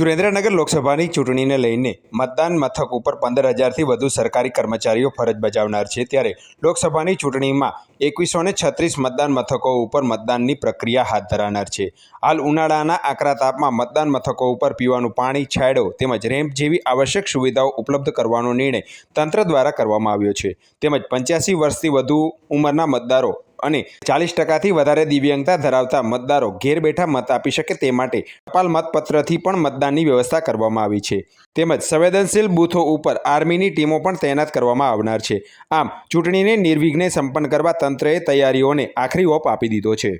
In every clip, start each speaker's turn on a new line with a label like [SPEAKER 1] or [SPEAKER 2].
[SPEAKER 1] સુરેન્દ્રનગર લોકસભાની ચૂંટણીને લઈને મતદાન મથક ઉપર પંદર હજારથી વધુ સરકારી કર્મચારીઓ ફરજ બજાવનાર છે ત્યારે લોકસભાની ચૂંટણીમાં એકવીસો ને છત્રીસ મતદાન મથકો ઉપર મતદાનની પ્રક્રિયા હાથ ધરાનાર છે. હાલ ઉનાળાના આકરા તાપમાં મતદાન મથકો ઉપર પીવાનું પાણી, છાંયડો તેમજ રેમ્પ જેવી આવશ્યક સુવિધાઓ ઉપલબ્ધ કરવાનો નિર્ણય તંત્ર દ્વારા કરવામાં આવ્યો છે. તેમજ પંચ્યાસી વર્ષથી વધુ ઉંમરના મતદારો અને ચાલીસ ટકાથી વધારે દિવ્યાંગતા ધરાવતા મતદારો ઘેર બેઠા મત આપી શકે તે માટે ટપાલ મતપત્રથી પણ મતદાનની વ્યવસ્થા કરવામાં આવી છે. તેમજ સંવેદનશીલ બૂથો ઉપર આર્મીની ટીમો પણ તૈનાત કરવામાં આવનાર છે. આમ, ચૂંટણીને નિર્વિઘ્ને સંપન્ન કરવા તંત્રએ તૈયારીઓને આખરી ઓપ આપી દીધો છે.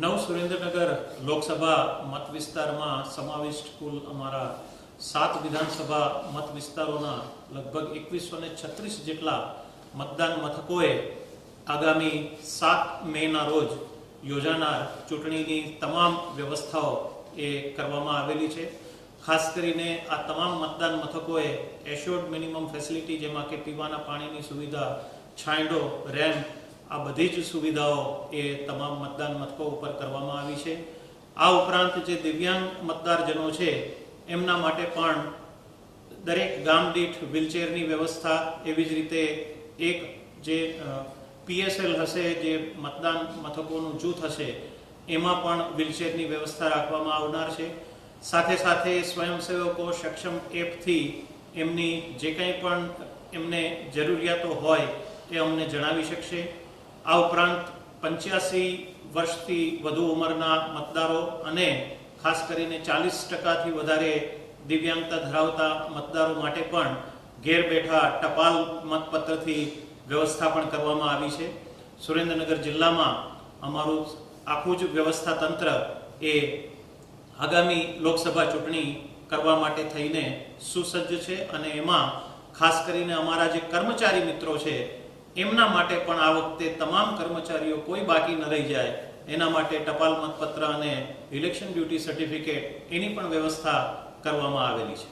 [SPEAKER 2] નવ સુરેન્દ્રનગર લોકસભા મત વિસ્તારમાં સમાવિષ્ટ કુલ અમારા સાત વિધાનસભા મત વિસ્તારોના લગભગ એકવીસો ને છત્રીસ જેટલા મતદાન મથકોએ આગામી સાત મેના રોજ યોજાનાર ચૂંટણીની તમામ વ્યવસ્થાઓ એ કરવામાં આવેલી છે. ખાસ કરીને આ તમામ મતદાન મથકોએ એશ્યોર્ડ મિનિમમ ફેસિલિટી જેમાં કે પીવાના પાણીની સુવિધા, છાંયડો રેમ્પ આ બધી જ સુવિધાઓ એ તમામ મતદાન મથકો ઉપર કરવામાં આવી છે. આ ઉપરાંત જે દિવ્યાંગ મતદારજનો છે, એમના માટે પણ દરેક ગામ દીઠ વ્હીલચેરની વ્યવસ્થા એવી જ રીતે એક જે પીએસએલ હશે, જે મતદાન મથકોનું જૂથ હશે, એમાં પણ વ્હીલચેરની વ્યવસ્થા રાખવામાં આવનાર છે. સાથે સાથે સ્વયંસેવકો સક્ષમ એપથી એમની જે કંઈ પણ એમને જરૂરિયાતો હોય, એ અમને જણાવી શકશે. આ ઉપરાંત પંચ્યાસી વર્ષથી વધુ ઉંમરના મતદારો અને ખાસ કરીને ચાલીસ ટકાથી વધારે દિવ્યાંગતા ધરાવતા મતદારો માટે પણ ઘેર બેઠા ટપાલ મતપત્રથી વ્યવસ્થા પણ કરવામાં આવી છે. સુરેન્દ્રનગર જિલ્લામાં અમારું આખું જ વ્યવસ્થા તંત્ર એ આગામી લોકસભા ચૂંટણી કરવા માટે થઈને સુસજ્જ છે અને એમાં ખાસ કરીને અમારા જે કર્મચારી મિત્રો છે, એમના માટે પણ આ વખતે તમામ કર્મચારીઓ કોઈ બાકી ન રહી જાય. એના માટે ટપાલ મતપત્ર અને ઇલેક્શન ડ્યુટી સર્ટિફિકેટ એની પણ વ્યવસ્થા કરવામાં આવેલી છે.